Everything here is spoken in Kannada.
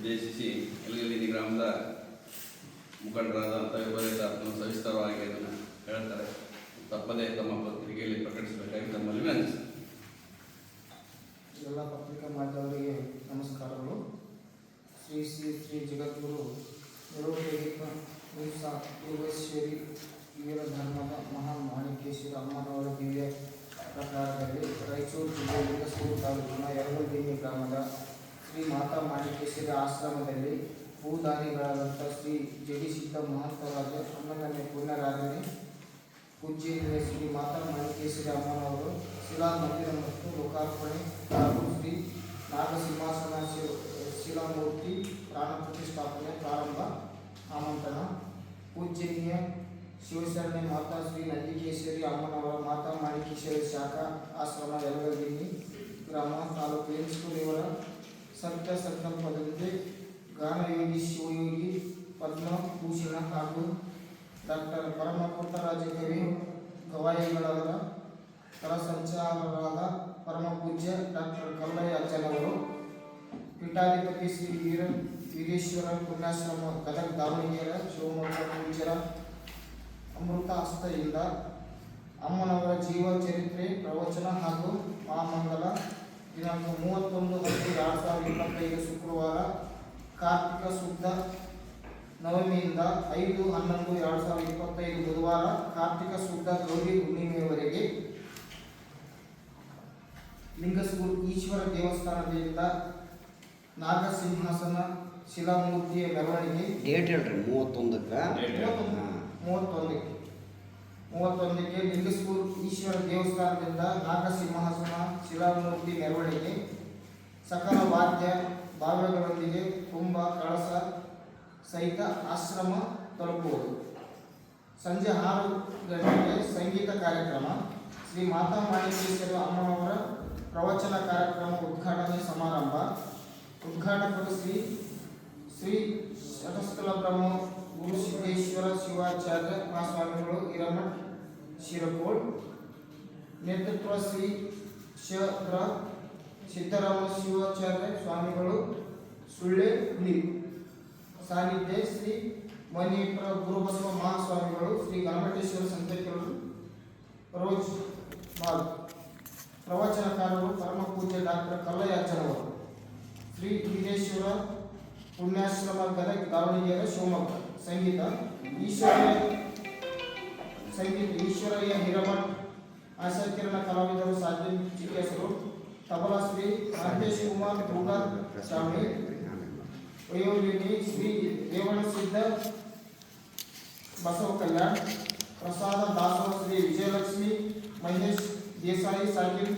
ಉದ್ದೇಶಿಸಿ ಎಲ್ಲಿ ಗ್ರಾಮದ ಮುಖಂಡರಾದಂಥ ವಿಪರೀತ ಆತ್ಮ ಸವಿಸ್ತಾರವಾಗಿ ಅದನ್ನು ಹೇಳ್ತಾರೆ. ತಪ್ಪದೇ ತಮ್ಮ ಪತ್ರಿಕೆಯಲ್ಲಿ ಪ್ರಕಟಿಸಬೇಕಾಗಿ ತಮ್ಮಲ್ಲಿ ವಿನಂತಿಸ್ತಾರೆ ಎಲ್ಲ ಪತ್ರಿಕಾ ಮಾಧ್ಯಮರಿಗೆ ನಮಸ್ಕಾರಗಳು. ಶ್ರೀ ಶ್ರೀ ಶ್ರೀ ಜಗದ್ಗುರು ಯೋಗೇಶ್ವರಿ ವೀರ ಧರ್ಮದ ಮಹಾನ್ ಮಾಣಿಕೇಶ್ವರ ಅಮ್ಮನವರ ದಿವ್ಯ ಮಾತಾ ಮಾಣಿಕೇಶ್ವರಿ ಆಶ್ರಮದಲ್ಲಿ ಭೂದಾನಿಗಳಾದಂಥ ಶ್ರೀ ಜಡಿ ಸಿದ್ಧ ಮಹಂತರಾಜ ಹನ್ನೊಂದನೇ ಪುಣ್ಯರಾಧನೆ ಪೂಜ್ಯ ಶ್ರೀ ಮಾತಾ ಮಾಣಿಕೇಶ್ವರಿ ಅಮ್ಮನವರು ಶಿಲಾ ಮಂದಿರ ಮತ್ತು ಲೋಕಾರ್ಪಣೆ ಹಾಗೂ ಶ್ರೀ ನಾಗಸಿಂಹಾಸನ ಶಿ- ಶಿಲಾಮೂರ್ತಿ ಪ್ರಾಣ ಪ್ರತಿಷ್ಠಾಪನೆ ಪ್ರಾರಂಭ ಆಮಂತ್ರಣ ಪೂಜ್ಯನೀಯ ಶಿವಶರಣೆ ಮಾತಾ ಶ್ರೀ ನಂದಿಕೇಶ್ವರಿ ಅಮ್ಮನವರ ಮಾತಾ ಮಾಣಿಕೇಶ್ವರಿ ಶಾಖಾ ಆಶ್ರಮ ಯಲಗದಿನ್ನಿ ಗ್ರಾಮ ತಾಲೂಕು ಎನ್ಸ್ಕೂಲ್ ಇವರ ಸತ್ಯ ಸಂಕಲ್ಪದಂತೆ ಗಾನಯೋಗಿ ಶಿವಯೋಗಿ, ಪದ್ಮಭೂಷಣ ಹಾಗೂ ಡಾಕ್ಟರ್ ಪರಮ ಪುಟ್ಟರಾಜ ಕವಿ ಗವಾಯಿಗಳವರ ಕರ ಪರಮಪೂಜ್ಯ ಪರಮ ಪೂಜ್ಯ ಡಾಕ್ಟರ್ ಕಲ್ಲಯ್ಯ ಅಜ್ಜನವರು ಪೀಠಾಧಿಪತಿ ಶ್ರೀ ವೀರ ವೀರೇಶ್ವರ ಪುಣ್ಯಾಶ್ರಮ ಗದಗ ದಾವಣಗೆರೆ, ಶಿವಮೊಗ್ಗ ಪೂಜ್ಯರ ಅಮೃತ ಹಸ್ತದಿಂದ ಅಮ್ಮನವರ ಜೀವ ಚರಿತ್ರೆ ಪ್ರವಚನ ಹಾಗೂ ಮಹಾಮಂಗಲ ದಿನಾಂಕ ಮೂವತ್ತೊಂದು ಹತ್ತು ಎರಡು ಸಾವಿರದ ಇಪ್ಪತ್ತೈದು ಶುಕ್ರವಾರ ಕಾರ್ತಿಕ ಶುದ್ಧ ನವಮಿಯಿಂದ ಐದು ಹನ್ನೊಂದು ಎರಡು ಸಾವಿರದ ಇಪ್ಪತ್ತೈದು ಬುಧವಾರ ಕಾರ್ತಿಕ ಶುದ್ಧ ಗೌರಿ ಹುಣ್ಣಿಮೆಯವರೆಗೆ ಲಿಂಗಸ್ಕೂಲ್ ಈಶ್ವರ ದೇವಸ್ಥಾನದಿಂದ ನಾಗಸಿಂಹಾಸನ ಶಿಲಾಮೂರ್ತಿಯ ಮೆರವಣಿಗೆ. ಡೇಟ್ ಹೇಳ್ರಿ ಮೂವತ್ತೊಂದಕ್ಕೆ? ಮೂವತ್ತೊಂದು ಮೂವತ್ತೊಂದಕ್ಕೆ. ಮೂವತ್ತೊಂದಕ್ಕೆ ಲಿಂಗಸ್ಕೂಲ್ ಈಶ್ವರ ದೇವಸ್ಥಾನದಿಂದ ನಾಗಸಿಂಹಾಸನ ಶಿಲಾಮೂರ್ತಿ ಮೆರವಣಿಗೆ, ಸಕಲ ವಾದ್ಯ ಭಾವ್ಯಗಳೊಂದಿಗೆ ಕುಂಭ, ಕಳಸ ಸಹಿತ ಆಶ್ರಮ ತಲುಪುವುದು. ಸಂಜೆ ಆರು ಗಂಟೆಗೆ ಸಂಗೀತ ಕಾರ್ಯಕ್ರಮ. ಶ್ರೀ ಮಾತಾ ಮಾಣಿಕೇಶ್ವರ ಅಮ್ಮನವರ ಪ್ರವಚನ ಕಾರ್ಯಕ್ರಮ ಉದ್ಘಾಟನೆ ಸಮಾರಂಭ. ಉದ್ಘಾಟಕರು ಶ್ರೀ ಶ್ರೀ ಶತಸ್ಥಲ ಬ್ರಹ್ಮ ಗುರು ಸಿದ್ದೇಶ್ವರ ಶಿವಾಚಾರ್ಯ ಮಹಾಸ್ವಾಮಿಗಳು ಹಿರಮಠ್ ಶಿರಕೋಳ್ ನೇತೃತ್ವ ಶ್ರೀ ಶಗ್ರ ಸಿದ್ದರಾಮ ಶಿವಾಚಾರ್ಯ ಸ್ವಾಮಿಗಳು, ಸುಳ್ಳೆ ಹುಲಿ. ಸಾನ್ನಿಧ್ಯ ಶ್ರೀ ಮಣಿಪುರ ಗುರುಬಸವ ಮಹಾಸ್ವಾಮಿಗಳು, ಶ್ರೀ ಗಣಮಟೇಶ್ವರ ಸಂತಕರು ರೋಜ್ ಮಾಲ್. ಪ್ರವಚನಕಾರರು, ಪರಮ ಪೂಜ್ಯ ಡಾಕ್ಟರ್ ಕಲ್ಲಯ್ಯ ಅಜ್ಜನವರು ಶ್ರೀ ವೀರೇಶ್ವರ ಪುಣ್ಯಾಶ್ರಮ ಗದಗ, ದಾವಣಗೆರೆ, ಶಿವಮೊಗ್ಗ. ಸಂಗೀತ, ಈಶ್ವರಯ್ಯ ಸಂಗೀತ, ಈಶ್ವರಯ್ಯ ಹಿರಮಠ್. ಆಶಾಕಿರಣ ಕಲಾವಿದರು ಸಾಧ್ಯ ಚಿಕ್ಕೇಶ್ವರು ತಬಲಾ ಶ್ರೀ ಮಹೇಶ್ ಕುಮಾರ್ ದುರ್ಗಾ ಚಾವಣಿ ವಯೋಲಿನಿ ಶ್ರೀ ರೇವಣಸಿದ್ಧ ಬಸವ ಕಲ್ಯಾಣ್ ಪ್ರಸಾದ ದಾಸೋಹ ಶ್ರೀ ವಿಜಯಲಕ್ಷ್ಮಿ ಮಹೇಶ್ ದೇಸಾಯಿ ಸಾಕಿರ್